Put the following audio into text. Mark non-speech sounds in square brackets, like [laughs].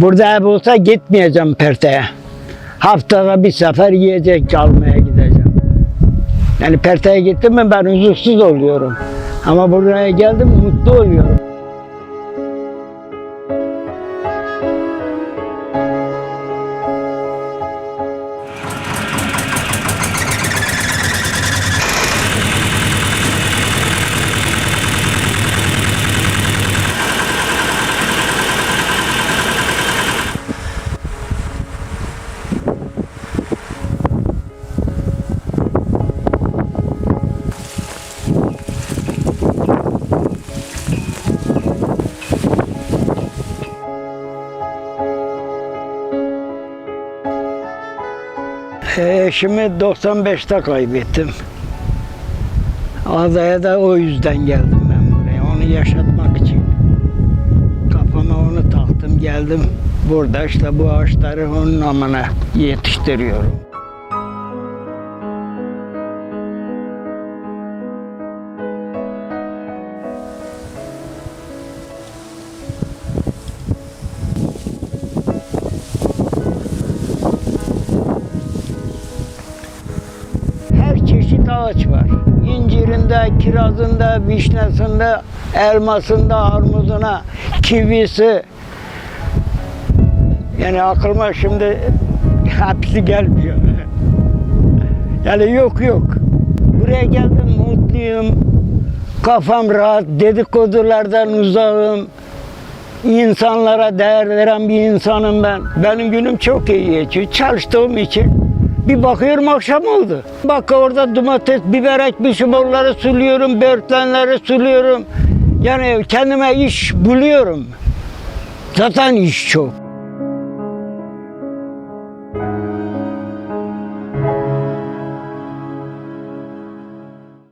Burada ev olsa gitmeyeceğim Perte'ye. Haftada bir sefer yiyecek almaya gideceğim. Yani Perte'ye gittim mi ben huzursuz oluyorum. Ama buraya geldim mutlu oluyorum. Eşimi 95'te kaybettim. Adaya da o yüzden geldim ben buraya. Onu yaşatmak için. Kafama onu taktım geldim. Burada işte bu ağaçları onun namına yetiştiriyorum. Ağaç var. İncirinde, kirazında, vişnesinde, elmasında, armuduna, kivisi. Yani aklıma şimdi hepsi gelmiyor. [laughs] Yani yok yok. Buraya geldim mutluyum. Kafam rahat, dedikodulardan uzağım. İnsanlara değer veren bir insanım ben. Benim günüm çok iyi geçiyor. Çalıştığım için. Bir bakıyorum akşam oldu. Bak orada domates, biber ekmişim onları suluyorum, börtlenleri suluyorum. Yani kendime iş buluyorum. Zaten iş çok.